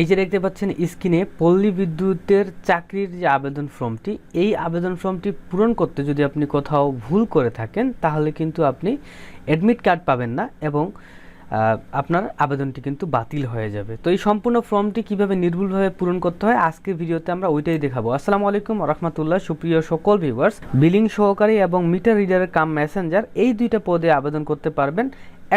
এই যে দেখতে পাচ্ছেন স্ক্রিনে পল্লী বিদ্যুতের চাকরির যে আবেদন ফর্মটি, এই আবেদন ফর্মটি পূরণ করতে যদি আপনি কোথাও ভুল করে থাকেন, তাহলে কিন্তু আপনি অ্যাডমিট কার্ড পাবেন না এবং আপনার আবেদনটি কিন্তু বাতিল হয়ে যাবে। তো এই সম্পূর্ণ ফর্মটি কীভাবে নির্ভুলভাবে পূরণ করতে হয়, আজকের ভিডিওতে আমরা ওইটাই দেখাবো। আসসালামু আলাইকুম রহমতুল্লাহ সুপ্রিয় সকল ভিউয়ার্স বিলিং সহকারী এবং মিটার রিডারের কাম মেসেঞ্জার এই দুইটা পদে আবেদন করতে পারবেন।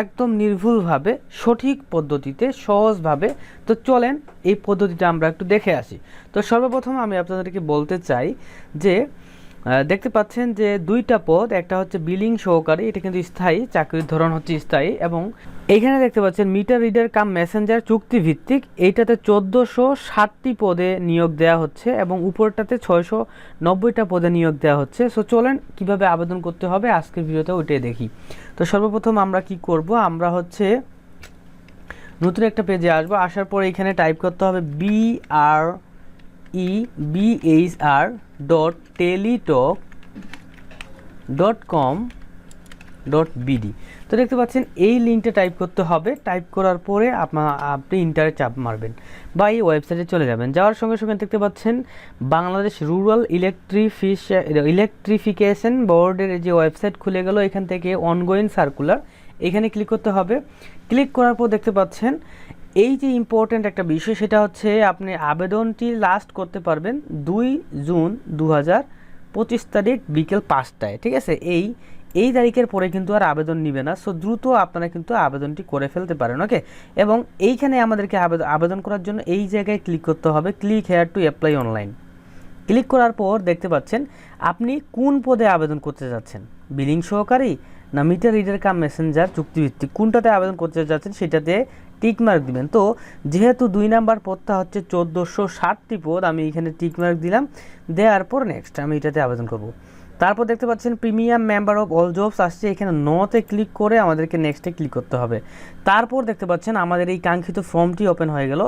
একদম নির্ভুলভাবে, সঠিক পদ্ধতিতে, সহজভাবে, তো চলেন এই পদ্ধতিটা আমরা একটু দেখে আসি। তো সর্বপ্রথম আমি আপনাদেরকে বলতে চাই যে দেখতে পাচ্ছেন যে দুইটা পদ, একটা হচ্ছে বিলিং সহকারী, এটা কিন্তু স্থায়ী, চাকরির ধরন হচ্ছে স্থায়ী, এবং এইখানে দেখতে পাচ্ছেন মিটার রিডার কাম মেসেঞ্জার চুক্তি ভিত্তিক এইটাতে চোদ্দোশো ষাটটি পদে নিয়োগ দেওয়া হচ্ছে, এবং উপরটাতে ছয়শো নব্বইটা পদে নিয়োগ দেওয়া হচ্ছে। সো চলেন কীভাবে আবেদন করতে হবে, আজকের ভিডিওতে ওইটাই দেখি। তো সর্বপ্রথম আমরা কি করব, আমরা হচ্ছে নতুন একটা পেজে আসব, আসার পরে এখানে টাইপ করতে হবে B R E B H R dot Teletalk dot com dot BD তো দেখতে পাচ্ছেন, এই লিঙ্কটা টাইপ করতে হবে। টাইপ করার পরে আপনার আপনি ইন্টারে চাপ মারবেন বা এই ওয়েবসাইটে চলে যাবেন। যাওয়ার সঙ্গে সঙ্গে দেখতে পাচ্ছেন, বাংলাদেশ রুরাল ইলেকট্রিফিস ইলেকট্রিফিকেশন বোর্ডের যে ওয়েবসাইট খুলে গেল, এখান থেকে অনগোয়িং সার্কুলার এখানে ক্লিক করতে হবে। ক্লিক করার পর দেখতে পাচ্ছেন এই যে ইম্পর্ট্যান্ট একটা বিষয়, সেটা হচ্ছে আপনি আবেদনটি লাস্ট করতে পারবেন দুই জুন দু পঁচিশ তারিখ বিকেল পাঁচটায়, ঠিক আছে? এই এই তারিখের পরে কিন্তু আর আবেদন নিবে না সো দ্রুত আপনারা কিন্তু আবেদনটি করে ফেলতে পারেন ওকে এবং এইখানে আমাদেরকে আবেদন করার জন্য এই জায়গায় ক্লিক করতে হবে click here to apply online click করার পর দেখতে পাচ্ছেন, আপনি কোন পদে আবেদন করতে যাচ্ছেন? বিলিং সহকারী না মিটার রিডার কাম মেসেঞ্জার চুক্তিভিত্তিক? কোনটাতে আবেদন করতে যাচ্ছেন? সেটাতে টিক মার্ক দিবেন। তো যেহেতু দুই নাম্বার পদটা হচ্ছে চোদ্দোশো ষাটটি পদ, আমি এখানে টিক মার্ক দিলাম। দেওয়ার পর নেক্সট আমি এটাতে আবেদন করব। তারপর দেখতে পাচ্ছেন premium member of all jobs আসছে। এখানে নতে ক্লিক করে আমাদেরকে নেক্সটে ক্লিক করতে হবে। তারপর দেখতে পাচ্ছেন, আমাদের এই কাঙ্ক্ষিত ফর্মটি ওপেন হয়ে গেল।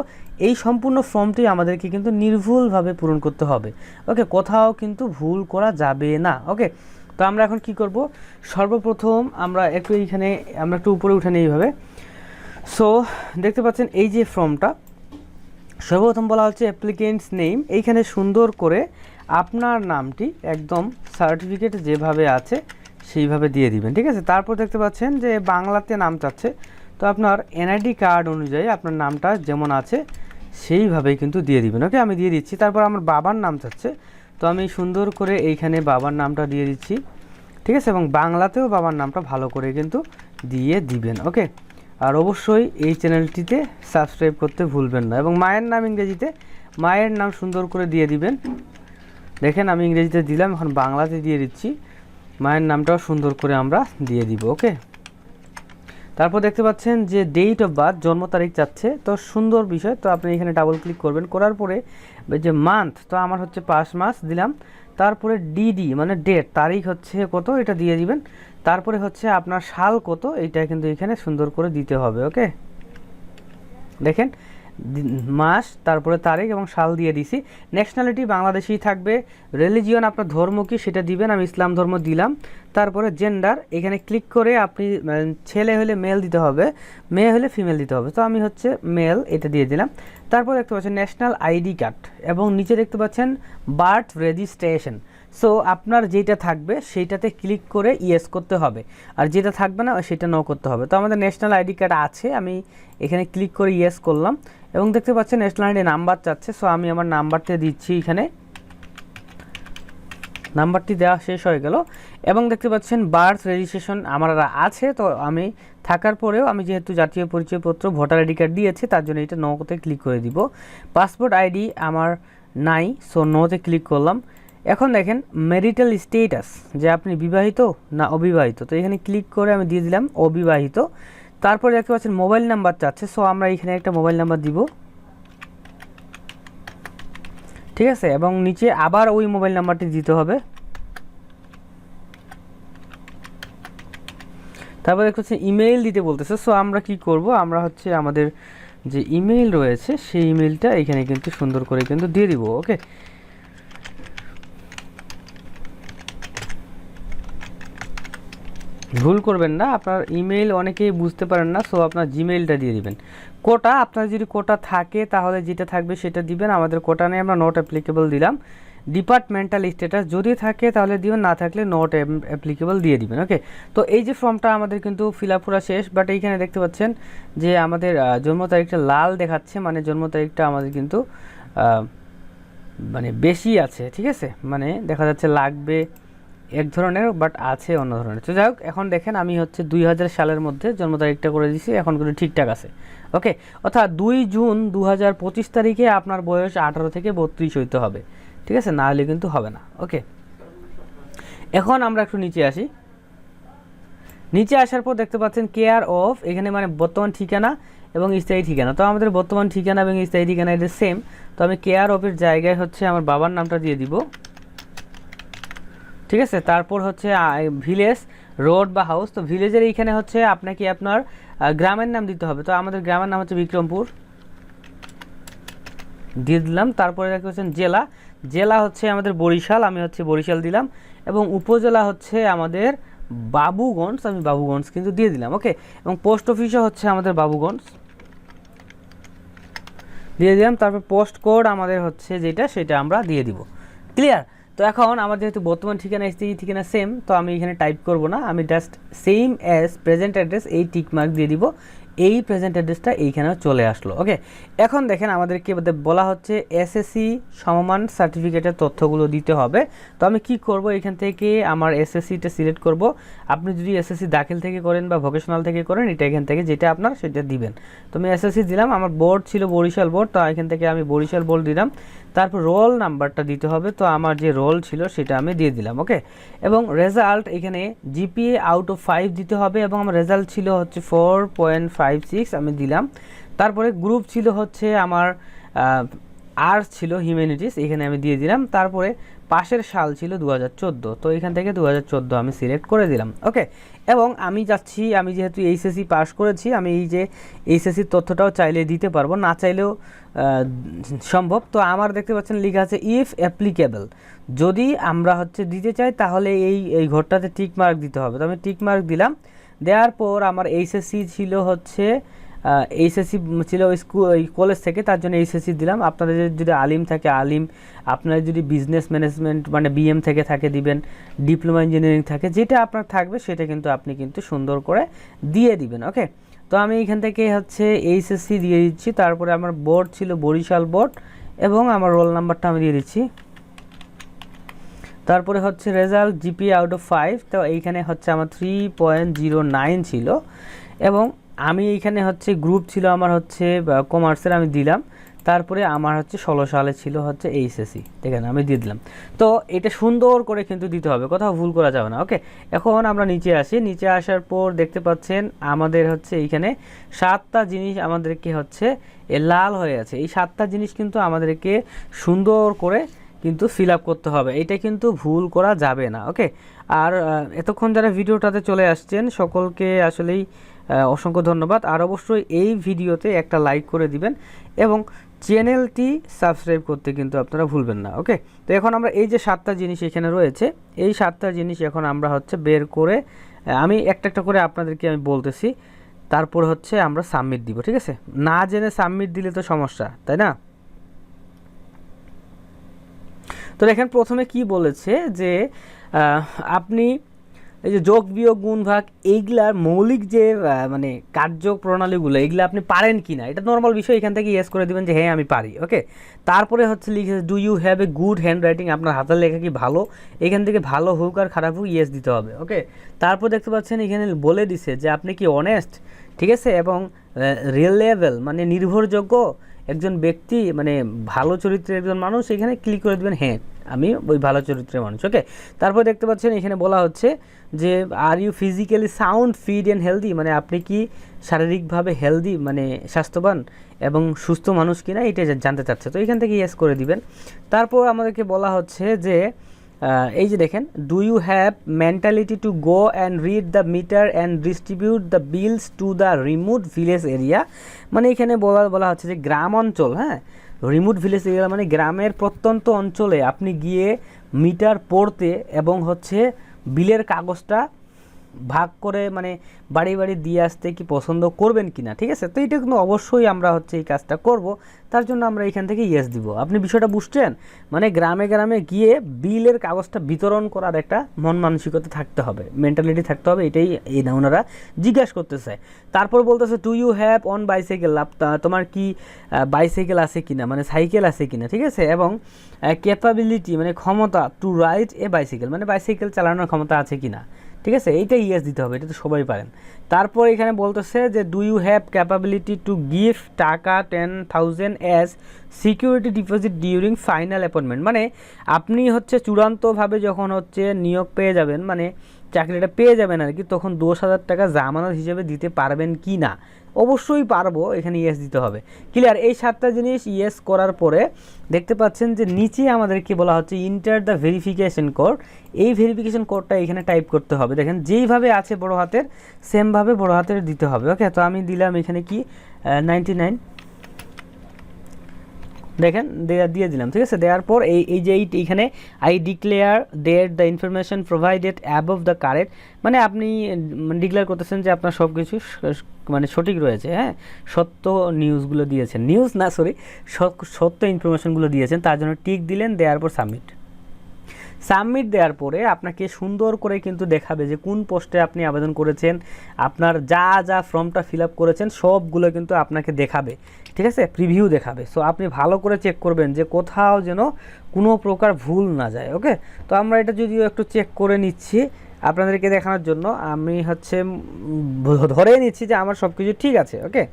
এই সম্পূর্ণ ফর্মটি আমাদেরকে কিন্তু নির্ভুলভাবে পূরণ করতে হবে। ওকে, কোথাও কিন্তু ভুল করা যাবে না। ওকে, তো আমরা এখন কি করব? সর্বপ্রথম আমরা একটু এইখানে আমরা একটু উপরে উঠে নিই এইভাবে। সো দেখতে পাচ্ছেন এই যে ফর্মটা, সর্বপ্রথম বলা হচ্ছে অ্যাপ্লিকেন্টস নেম এইখানে সুন্দর করে আপনার নামটি একদম সার্টিফিকেট যেভাবে আছে সেইভাবে দিয়ে দিবেন, ঠিক আছে? তারপর দেখতে পাচ্ছেন যে বাংলাতে নাম চাচ্ছে। তো আপনার এনআইডি কার্ড অনুযায়ী আপনার নামটা যেমন আছে সেইভাবেই কিন্তু দিয়ে দিবেন ওকে আমি দিয়ে দিচ্ছি। তারপর আমার বাবার নাম চাচ্ছে। তো আমি সুন্দর করে এইখানে বাবার নামটা দিয়ে দিচ্ছি, ঠিক আছে? এবং বাংলাতেও বাবার নামটা ভালো করে কিন্তু দিয়ে দিবেন ওকে আর অবশ্যই এই চ্যানেলটিতে সাবস্ক্রাইব করতে ভুলবেন না এবং মায়ের নাম ইংরেজিতে মায়ের নাম সুন্দর করে দিয়ে দিবেন। দেখেন আমি ইংরেজিতে দিলাম, এখন বাংলাতে দিয়ে দিচ্ছি। মায়ের নামটাও সুন্দর করে আমরা দিয়ে দিব, ওকে? তারপর দেখতে পাচ্ছেন যে ডেট অফ বার্থ জন্ম তারিখ চাচ্ছে। তো সুন্দর বিষয়, তো আপনি এখানে ডাবল ক্লিক করবেন। করার পরে যে মান্থ তো আমার হচ্ছে পাঁচ মাস দিলাম। তারপরে ডিডি মানে ডেট তারিখ হচ্ছে কত, এটা দিয়ে দিবেন। তারপরে হচ্ছে আপনার শাল কত? এইটা কিন্তু এখানে সুন্দর করে দিতে হবে, ওকে? দেখেন মাস, তারপরে তারিখ এবং সাল দিয়ে দিছি। ন্যাশনালিটি বাংলাদেশেই থাকবে। রিলিজিয়ন আপনার ধর্ম কি সেটা দিবেন, আমি ইসলাম ধর্ম দিলাম। তারপরে জেন্ডার এখানে ক্লিক করে আপনি ছেলে হলে মেল দিতে হবে, মেয়ে হলে ফিমেল দিতে হবে। তো আমি হচ্ছে মেল এটা দিয়ে দিলাম। তারপর দেখতে পাচ্ছেন ন্যাশনাল আইডি কার্ড এবং নিচে দেখতে পাচ্ছেন বার্থ রেজিস্ট্রেশন সো আপনার যেটা থাকবে, সেইটাতে ক্লিক করে ইয়েস করতে হবে। আর যেটা থাকবে না, সেটা নো করতে হবে। তো আমাদের ন্যাশনাল আইডি কার্ড আছে, আমি এখানে ক্লিক করে ইয়েস করলাম। এবং দেখতে পাচ্ছেন ন্যাশনাল আইডি নাম্বার চাচ্ছে সো আমি আমার নাম্বারটা দিচ্ছি এখানে। নাম্বারটি দেওয়া শেষ হয়ে গেল। এবং দেখতে পাচ্ছেন বার্থ রেজিস্ট্রেশন আমার আছে, তো আমি থাকার পরেও আমি যেহেতু জাতীয় পরিচয়পত্র ভোটার আইডি কার্ড দিয়েছি, তার জন্য এটা নোতে ক্লিক করে দিব। পাসপোর্ট আইডি আমার নাই সো নোতে ক্লিক করলাম। এখন দেখেন ম্যারিটাল স্টেটাস যে আপনি বিবাহিত না অবিবাহিত, তো এখানে ক্লিক করে আমি দিয়ে দিলাম অবিবাহিত। তারপরে দেখতে পাচ্ছেন মোবাইল নাম্বার চাচ্ছে সো আমরা এখানে একটা মোবাইল নাম্বার দিব। ঠিক আছে? এবং নিচে আবার ওই মোবাইল নাম্বারটি দিতে হবে। তারপর দেখতে হচ্ছে ইমেইল দিতে বলতেছে সো আমরা কি করব? আমরা হচ্ছে আমাদের যে ইমেইল রয়েছে, সেই ইমেইলটা এখানে কিন্তু সুন্দর করে কিন্তু দিয়ে দিব ওকে ভুল করবেন না, আপনার ইমেইল অনেকেই বুঝতে পারেন না সো আপনার জিমেইলটা দিয়ে দিবেন। কোটা, আপনার যদি কোটা থাকে, তাহলে যেটা থাকবে সেটা দিবেন। আমাদের কোটা নেই, আমরা নট অ্যাপ্লিকেবল দিলাম। ডিপার্টমেন্টাল স্ট্যাটাস যদি থাকে, তাহলে দিবেন, না থাকলে নট অ্যাপ্লিকেবল দিয়ে দিবেন ওকে তো এই যে ফর্মটা আমাদের কিন্তু ফিল আপ করা শেষ বাট এইখানে দেখতে পাচ্ছেন যে আমাদের জন্ম তারিখটা লাল দেখাচ্ছে মানে জন্ম তারিখটা আমাদের কিন্তু মানে বেশি আছে, ঠিক আছে? মানে দেখা যাচ্ছে লাগবে এক ধরনের বাট আছে অন্য ধরনের। তো যাই হোক এখন দেখেন আমি হচ্ছে দুই হাজার সালের মধ্যে জন্ম তারিখটা করে দিছি, এখন কিন্তু ঠিকঠাক আছে। ওকে অর্থাৎ দুই জুন দু হাজার পঁচিশ তারিখে আপনার বয়স আঠারো থেকে বত্রিশ হইতে হবে। ঠিক আছে? না হলে কিন্তু হবে না। ওকে এখন আমরা একটু নিচে আসি। নিচে আসার পর দেখতে পাচ্ছেন কেয়ার অফ এখানে মানে বর্তমান ঠিকানা এবং স্থায়ী ঠিকানা। তো আমাদের বর্তমান ঠিকানা এবং স্থায়ী ঠিকানা এটা সেম তো আমি কেয়ার অফের জায়গায় হচ্ছে আমার বাবার নামটা দিয়ে দিব। ঠিক আছে? তারপর হচ্ছে ভিলেজ রোড বা হাউস তো ভিলেজের এইখানে হচ্ছে আপনাকে আপনার গ্রামের নাম দিতে হবে। তো আমাদের গ্রামের নাম হচ্ছে বিক্রমপুর। দিয়ে দিলাম। তারপরে দেখতে পাচ্ছেন জেলা। জেলা হচ্ছে আমাদের বরিশাল, আমি হচ্ছে বরিশাল দিলাম। এবং উপজেলা হচ্ছে আমাদের বাবুগঞ্জ, আমি বাবুগঞ্জ কিন্তু দিয়ে দিলাম ওকে এবং পোস্ট অফিসও হচ্ছে আমাদের বাবুগঞ্জ। দিয়ে দিলাম। তারপর পোস্ট কোড আমাদের হচ্ছে যেটা, সেটা আমরা দিয়ে দিব। ক্লিয়ার তো এখন আমার যেহেতু বর্তমান ঠিকানা স্থায়ী ঠিকানা সেম তো আমি এখানে টাইপ করব না। আমি just same as present address এই টিক মার্ক দিয়ে দিব। এই প্রেজেন্ট অ্যাড্রেসটা এইখানেও চলে আসলো ওকে এখন দেখেন আমাদেরকে বলা হচ্ছে এসএসসি সমমান সার্টিফিকেটের তথ্যগুলো দিতে হবে। তো আমি কি করব? এখান থেকে আমার এসএসসিটা সিলেক্ট করব। আপনি যদি এসএসসি দাখিল থেকে করেন বা ভোকেশনাল থেকে করেন, এটা এখান থেকে যেটা আপনার সেটা দিবেন। তো আমি এসএসসি দিলাম, আমার বোর্ড ছিল বরিশাল বোর্ড তো এখান থেকে আমি বরিশাল বোর্ড দিলাম। তারপর রোল নাম্বারটা দিতে হবে, তো আমার যে রোল ছিল সেটা আমি দিয়ে দিলাম ওকে এবং রেজাল্ট এখানে জিপিএ আউট অফ ফাইভ দিতে হবে, এবং আমার রেজাল্ট ছিল হচ্ছে ফোর পয়েন্ট ফাইভ সিক্স আমি দিলাম। তারপরে গ্রুপ ছিল হচ্ছে আমার আর্টস ছিল হিউম্যানিটিস এখানে আমি দিয়ে দিলাম। তারপরে পাশের সাল ছিল দু হাজার চোদ্দ, তো এখান থেকে দু হাজার চোদ্দ আমি সিলেক্ট করে দিলাম। ওকে এবং আমি যাচ্ছি, আমি যেহেতু এইচএসসি পাস করেছি, আমি এই যে এইচএসসির তথ্যটাও চাইলে দিতে পারব, না চাইলেও সম্ভব। তো আমার দেখতে পাচ্ছেন লেখা আছে ইফ অ্যাপ্লিকেবল যদি আমরা হচ্ছে দিতে চাই, তাহলে এই এই ঘরটাতে টিক মার্ক দিতে হবে। তো আমি টিক মার্ক দিলাম। দেওয়ার পর আমার এইচএসসি ছিল হচ্ছে এইচএসসি ছিল স্কুল কলেজ থেকে, তার জন্য এইচএসসি দিলাম। আপনাদের যদি আলিম থাকে, আলিম। আপনার যদি বিজনেস ম্যানেজমেন্ট মানে বিএম থেকে থাকে, দিবেন। ডিপ্লোমা ইঞ্জিনিয়ারিং থাকে, যেটা আপনার থাকবে, সেটা কিন্তু আপনি কিন্তু সুন্দর করে দিয়ে দিবেন ওকে তো আমি এখান থেকে হচ্ছে এইচএসসি দিয়ে দিচ্ছি। তারপরে আমার বোর্ড ছিল বরিশাল বোর্ড এবং আমার রোল নাম্বারটা আমি দিয়ে দিচ্ছি। তারপরে হচ্ছে result GP out of five তো এইখানে হচ্ছে আমার থ্রি পয়েন্ট জিরো নাইন ছিল। এবং আমি এইখানে হচ্ছে গ্রুপ ছিল আমার হচ্ছে কমার্সের আমি দিলাম। তারপরে আমার হচ্ছে ষোলো সালে ছিল হচ্ছে এইচএসসি দেখেন আমি দিয়ে দিলাম। তো এটা সুন্দর করে কিন্তু দিতে হবে, কোথাও ভুল করা যাবে না ওকে এখন আমরা নিচে আসি, নিচে আসার পর দেখতে পাচ্ছেন আমাদের হচ্ছে এইখানে সাতটা জিনিস আমাদেরকে হচ্ছে লাল হয়ে আছে। এই সাতটা জিনিস কিন্তু আমাদেরকে সুন্দর করে কিন্তু ফিল আপ করতে হবে। এটা কিন্তু ভুল করা যাবে না ওকে আর এতক্ষণ যারা ভিডিওটাতে চলে আসছেন, সকলকে আসলেই অসংখ্য ধন্যবাদ। আর অবশ্যই এই ভিডিওতে একটা লাইক করে দিবেন এবং চ্যানেলটি সাবস্ক্রাইব করতে কিন্তু আপনারা ভুলবেন না ওকে তো এখন আমরা এই যে সাতটা জিনিস এখানে রয়েছে, এই সাতটা জিনিস এখন আমরা হচ্ছে বের করে আমি একটা একটা করে আপনাদেরকে আমি বলতেছি। তারপর হচ্ছে আমরা সাবমিট দিব, ঠিক আছে? না জেনে সাবমিট দিলে তো সমস্যা, তাই না? তো দেখেন প্রথমে কি বলেছে যে আপনি এই যে যোগ, বিয়োগ, গুণ, ভাগ, এইগুলার মৌলিক যে মানে কার্যপ্রণালীগুলো এগুলো আপনি পারেন কি না এটা নর্মাল বিষয়, এখান থেকে ইয়েস করে দিবেন যে হ্যাঁ আমি পারি ওকে তারপরে হচ্ছে লিখে do you have a good handwriting আপনার হাতের লেখা কি ভালো? এখান থেকে ভালো হোক আর খারাপ হোক ইয়েস দিতে হবে ওকে তারপর দেখতে পাচ্ছেন, এখানে বলে দিছে যে, আপনি কি অনেস্ট ঠিক আছে? এবং রিয়েলেবল মানে নির্ভরযোগ্য একজন ব্যক্তি মানে ভালো চরিত্রের একজন মানুষ, এখানে ক্লিক করে দেবেন হ্যাঁ আমি ওই ভালো চরিত্রের মানুষ ওকে তারপর দেখতে পাচ্ছেন, এখানে বলা হচ্ছে যে are you physically sound fit and healthy মানে আপনি কি শারীরিকভাবে হেলদি মানে স্বাস্থ্যবান এবং সুস্থ মানুষ কিনা, এটা জানতে চাচ্ছে। তো এখান থেকে ইয়েস করে দিবেন। তারপর আমাদেরকে বলা হচ্ছে যে এই যে দেখেন do you have mentality to go and read the meter and distribute the bills to the remote village area মানে এখানে বলা বলা হচ্ছে যে গ্রাম অঞ্চল হ্যাঁ? রিমোট ভিলেজ এরিয়া মানে গ্রামের প্রত্যন্ত অঞ্চলে আপনি গিয়ে মিটার পড়তে এবং হচ্ছে বিলের কাগজটা ভাগ করে মানে বাড়ি বাড়ি দিয়ে আসতে কি পছন্দ করবেন কিনা, ঠিক আছে? তো এটা কিন্তু অবশ্যই আমরা হচ্ছে এই কাজটা করব। তার জন্য আমরা এখান থেকে ইয়েস দিব। আপনি বিষয়টা বুঝছেন? মানে গ্রামে গ্রামে গিয়ে বিলের কাগজটা বিতরণ করার একটা মন মানসিকতা থাকতে হবে মেন্টালিটি থাকতে হবে, এটাই এই না ওনারা জিজ্ঞাসা করতেছে। তারপর বলতেছে do you have own bicycle তোমার কি বাইসাইকেল আছে কিনা? মানে সাইকেল আছে কিনা? ঠিক আছে? এবং ক্যাপাবিলিটি মানে ক্ষমতা টু রাইড এ বাইসাইকেল মানে বাইসাইকেল চালানোর ক্ষমতা আছে কিনা? ঠিক আছে? এইটা ইয়েস দিতে হবে, এটা তো সবাই পারেন। তারপর এখানে বলতেছে যে do you have capability to give taka ten thousand as security deposit during final appointment মানে আপনি হচ্ছে চূড়ান্তভাবে যখন হচ্ছে নিয়োগ পেয়ে যাবেন মানে চাকরিটা পেয়ে যাবেন আর কি, তখন দশ হাজার টাকা জামানত হিসেবে দিতে পারবেন কি না? অবশ্যই পারব, এখানে ইয়েস দিতে হবে। ক্লিয়ার এই সাতটা জিনিস ইয়েস করার পরে দেখতে পাচ্ছেন যে নিচে আমাদেরকে বলা হচ্ছে ইন্টার দ্য ভেরিফিকেশন কোড এই ভেরিফিকেশন কোডটা এখানে টাইপ করতে হবে। দেখেন, যেইভাবে আছে বড় হাতের সেমভাবে বড় হাতের দিতে হবে। ওকে তো আমি দিলাম এখানে কি নাইনটি নাইন দেখেন, দেয়া, দিয়ে দিলাম, ঠিক আছে? দেওয়ার পর এই এই যে এইখানে I declare there the information provided above the correct মানে আপনি ডিক্লেয়ার করতেছেন যে আপনার সব কিছু মানে সঠিক রয়েছে হ্যাঁ? সত্য নিউজগুলো দিয়েছেন। নিউজ না সরি সত্য ইনফরমেশনগুলো দিয়েছেন, তার জন্য টিক দিলেন, দেওয়ার পর সাবমিট সাবমিট দেওয়ার পরে আপনাকে সুন্দর করে কিন্তু দেখাবে যে কোন পোস্টে আপনি আবেদন করেছেন, আপনার যা যা ফর্মটা ফিল আপ করেছেন সবগুলো কিন্তু আপনাকে দেখাবে, ঠিক আছে? প্রিভিউ দেখাবে। সো আপনি ভালো করে চেক করবেন যে কোথাও যেন কোনো প্রকার ভুল না যায়, ওকে? তো আমরা এটা যদিও একটু চেক করে নিচ্ছি আপনাদেরকে দেখানোর জন্য। আমি হচ্ছে ধরে নিচ্ছি যে আমার সব কিছু ঠিক আছে, ওকে?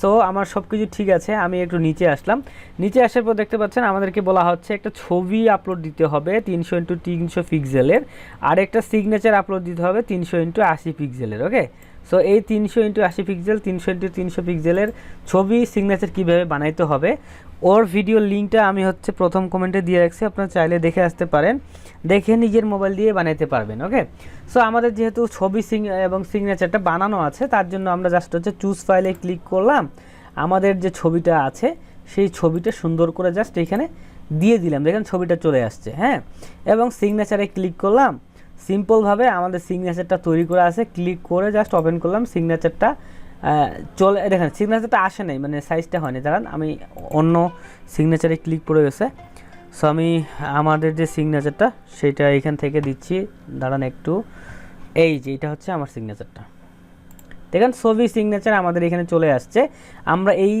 সো আমার সব কিছু ঠিক আছে, আমি একটু নিচে আসলাম। নিচে আসার পর দেখতে পাচ্ছেন আমাদেরকে বলা হচ্ছে একটা ছবি আপলোড দিতে হবে তিনশো ইন্টু তিনশো পিক্সেলের আর একটা সিগনেচার আপলোড দিতে হবে তিনশো ইন্টু আশি পিক্সেলের ওকে সো এই তিনশো ইন্টু আশি পিক্সেল তিনশো ইন্টু তিনশো পিক্সেলের ছবি সিগনেচার কীভাবে বানাইতে হবে? ওর ভিডিও লিঙ্কটা আমি হচ্ছে প্রথম কমেন্টে দিয়ে রাখছি, আপনারা চাইলে দেখে আসতে পারেন। দেখে নিজের মোবাইল দিয়ে বানাইতে পারবেন ওকে সো আমাদের যেহেতু ছবি সিং এবং সিগনেচারটা বানানো আছে, তার জন্য আমরা জাস্ট হচ্ছে চুজ ফাইলে ক্লিক করলাম। আমাদের যে ছবিটা আছে, সেই ছবিটা সুন্দর করে জাস্ট এখানে দিয়ে দিলাম। দেখেন ছবিটা চলে আসছে হ্যাঁ? এবং সিগনেচারে ক্লিক করলাম। সিম্পলভাবে আমাদের সিগনেচারটা তৈরি করে আছে ক্লিক করে জাস্ট ওপেন করলাম সিগনেচারটা চলে দেখেন সিগনেচারটা আসে নাই মানে সাইজটা হয়নি, দাঁড়ান, আমি অন্য সিগনেচারে ক্লিক করে গেছে। সো আমি আমাদের যে সিগনেচারটা সেটা এখান থেকে দিচ্ছি, দাঁড়ান একটু, এই যে, এটা হচ্ছে আমার সিগনেচারটা দেখেন, ছবি সিগনেচার আমাদের এখানে চলে আসছে, আমরা এই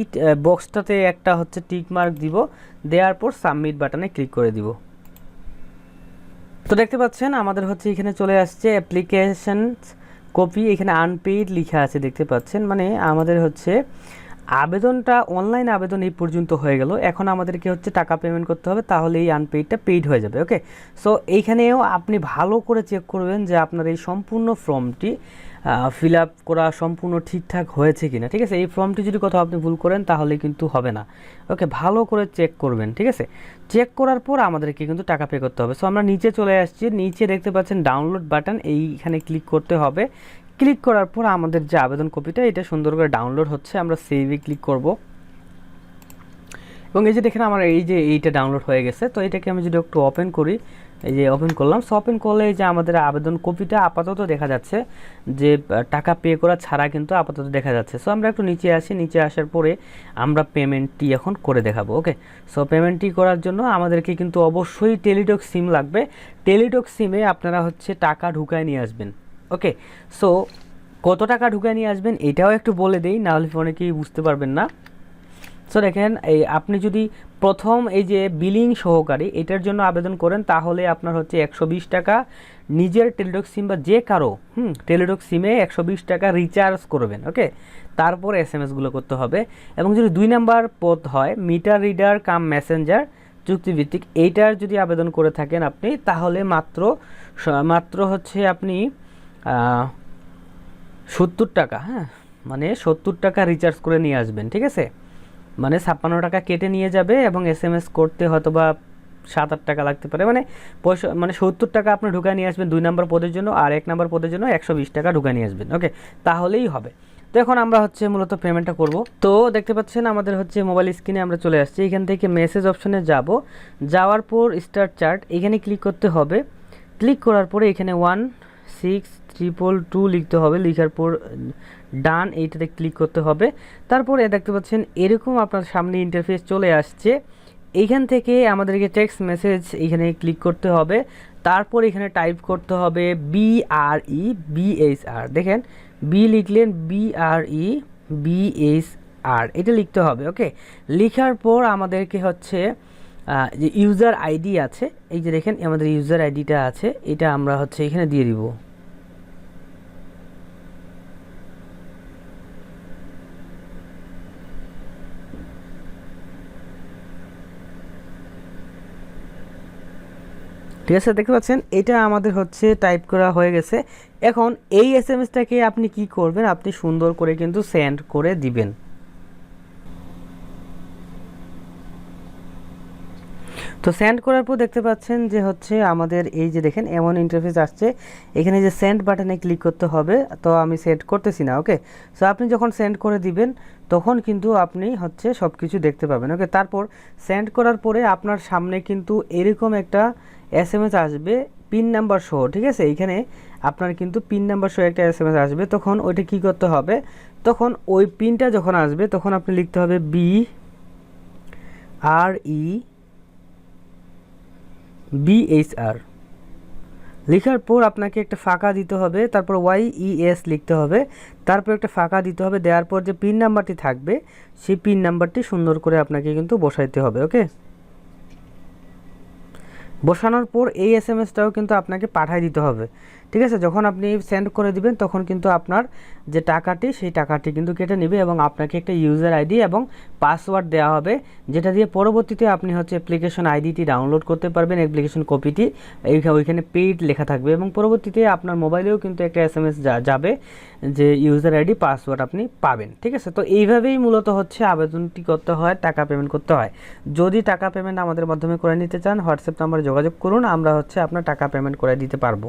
বক্সটাতে একটা হচ্ছে টিক মার্ক দিব, দেওয়ার পর সাবমিট বাটনে ক্লিক করে দিব। তো দেখতে পাচ্ছেন, আমাদের হচ্ছে এখানে চলে আসছে অ্যাপ্লিকেশন কপি এখানে আনপেইড লেখা আছে, দেখতে পাচ্ছেন। মানে আমাদের হচ্ছে আবেদনটা অনলাইন আবেদন এই পর্যন্ত হয়ে গেল। এখন আমাদেরকে হচ্ছে টাকা পেমেন্ট করতে হবে, তাহলে এই আনপেইডটা পেইড হয়ে যাবে ওকে সো এইখানেও আপনি ভালো করে চেক করবেন যে আপনার এই সম্পূর্ণ ফর্মটি ফিল আপ করা সম্পূর্ণ ঠিকঠাক হয়েছে কিনা, ঠিক আছে? এই ফর্মটি যদি কোথাও আপনি ভুল করেন, তাহলে কিন্তু হবে না। ওকে, ভালো করে চেক করবেন, ঠিক আছে? চেক করার পর আমাদেরকে কিন্তু টাকা পে করতে হবে। সো আমরা নিচে চলে আসছি। নিচে দেখতে পাচ্ছেন ডাউনলোড বাটন এইখানে ক্লিক করতে হবে। ক্লিক করার পর আমাদের যে আবেদন কপিটা, এটা সুন্দর করে ডাউনলোড হচ্ছে। আমরা সেভে ক্লিক করব। এবং এই যে দেখেন, আমার এই যে এইটা ডাউনলোড হয়ে গেছে। তো এটাকে আমি যদি একটু ওপেন করি এই যে ওপেন করলাম। সো ওপেন করলে যে আমাদের আবেদন কপিটা আপাতত দেখা যাচ্ছে যে টাকা পে করা ছাড়া কিন্তু আপাতত দেখা যাচ্ছে। সো আমরা একটু নিচে আসি। নিচে আসার পরে আমরা পেমেন্টটি এখন করে দেখাবো ওকে সো পেমেন্টটি করার জন্য আমাদেরকে কিন্তু অবশ্যই টেলিটক সিম লাগবে। টেলিটক সিমে আপনারা হচ্ছে টাকা ঢুকায় নিয়ে আসবেন ওকে সো কত টাকা ঢুকায় নিয়ে আসবেন এটাও একটু বলে দেই নাহলে অনেকেই বুঝতে পারবেন না। সো দেখেন, এই আপনি যদি প্রথম এই যে বিলিং সহকারী, এটার জন্য আবেদন করেন, তাহলে আপনার হচ্ছে একশো বিশ টাকা নিজের টেলিটক সিম বা যে কারও, হুম টেলিটক সিমে একশো বিশ টাকা রিচার্জ করবেন ওকে তারপর এস এম এসগুলো করতে হবে। এবং যদি দুই নাম্বার পদ হয় মিটার রিডার কাম মেসেঞ্জার চুক্তিভিত্তিক, এইটার যদি আবেদন করে থাকেন আপনি, তাহলে মাত্র মাত্র হচ্ছে আপনি সত্তর টাকা হ্যাঁ মানে সত্তর টাকা রিচার্জ করে নিয়ে আসবেন, ঠিক আছে? মানে ছাপ্পান্ন টাকা কেটে নিয়ে যাবে এবং এস এম এস করতে হয়তো বা সাত, আট টাকা লাগতে পারে। মানে পয়সা মানে সত্তর টাকা আপনি ঢুকায় নিয়ে আসবেন দুই নম্বর পদের জন্য আর এক নম্বর পদের জন্য একশো বিশ টাকা ঢুকায় নিয়ে আসবেন। ওকে তাহলেই হবে। তো এখন আমরা হচ্ছে মূলত পেমেন্টটা করব। তো দেখতে পাচ্ছেন আমাদের হচ্ছে মোবাইল স্ক্রিনে আমরা চলে আসছি। এখান থেকে মেসেজ অপশনে যাব। যাওয়ার পর স্টার চার্ট এখানে ক্লিক করতে হবে। ক্লিক করার পরে এখানে ওয়ান সিক্স ট্রিপল টু লিখতে হবে। লিখার পর ডান এইটাতে ক্লিক করতে হবে। তারপরে দেখতে পাচ্ছেন এরকম আপনার সামনে ইন্টারফেস চলে আসছে। এইখান থেকে আমাদেরকে টেক্সট মেসেজ এখানে ক্লিক করতে হবে। তারপর এখানে টাইপ করতে হবে বি আর ই বিএইচ আর দেখেন বি লিখলেন বি আর ই বিএইচ আর এটা লিখতে হবে ওকে লেখার পর আমাদেরকে হচ্ছে যে ইউজার আইডি আছে, এই যে দেখেন, আমাদের ইউজার আইডিটা আছে, এটা আমরা হচ্ছে এখানে দিয়ে দিব। ঠিক আছে, দেখতে পাচ্ছেন, এটা আমাদের হচ্ছে টাইপ করা হয়ে গেছে। এখন এই এস এম এসটাকে আপনি কি করবেন? আপনি সুন্দর করে কিন্তু সেন্ড করে দিবেন। তো সেন্ড করার পর দেখতে পাচ্ছেন যে হচ্ছে আমাদের এই যে দেখেন, এমন ইন্টারফেস আসছে। এখানে যে সেন্ড বাটনে ক্লিক করতে হবে, তো আমি সেন্ড করতেছি না ওকে সো আপনি যখন সেন্ড করে দিবেন, তখন কিন্তু আপনি হচ্ছে সব কিছু দেখতে পাবেন ওকে তারপর সেন্ড করার পরে আপনার সামনে কিন্তু এরকম একটা এস এম এস আসবে পিন নাম্বার সহ, ঠিক আছে? এইখানে আপনার কিন্তু পিন নাম্বার সহ একটা এস এম এস আসবে। তখন ওইটা কী করতে হবে? তখন ওই পিনটা যখন আসবে, তখন আপনি লিখতে হবে বি আর ই বিএইচআর লেখার পর আপনাকে একটা ফাঁকা দিতে হবে, তারপর ওয়াই ইএস লিখতে হবে, তারপর একটা ফাঁকা দিতে হবে, দেওয়ার পর যে পিন নাম্বারটি থাকবে, সেই পিন নাম্বারটি সুন্দর করে আপনাকে কিন্তু বসাইতে হবে, ওকে? বসানোর পর এই এস এম এসটাও কিন্তু আপনাকে পাঠাই দিতে হবে। ঠিক আছে? যখন আপনি সেন্ড করে দিবেন, তখন কিন্তু আপনার যে টাকাটি, সেই টাকাটি কিন্তু কেটে নেবে এবং আপনাকে একটা ইউজার আইডি এবং পাসওয়ার্ড দেওয়া হবে, যেটা দিয়ে পরবর্তীতে আপনি হচ্ছে অ্যাপ্লিকেশন আইডিটি ডাউনলোড করতে পারবেন অ্যাপ্লিকেশন কপিটি ওইখানে পেইড লেখা থাকবে এবং পরবর্তীতে আপনার মোবাইলেও কিন্তু একটা এস এম এস যাবে যে ইউজার আইডি পাসওয়ার্ড আপনি পাবেন, ঠিক আছে? তো এইভাবেই মূলত হচ্ছে আবেদনটি করতে হয়, টাকা পেমেন্ট করতে হয়। যদি টাকা পেমেন্ট আমাদের মাধ্যমে করে নিতে চান হোয়াটসঅ্যাপ নাম্বারে যোগাযোগ করুন, আমরা হচ্ছে আপনার টাকা পেমেন্ট করে দিতে পারব।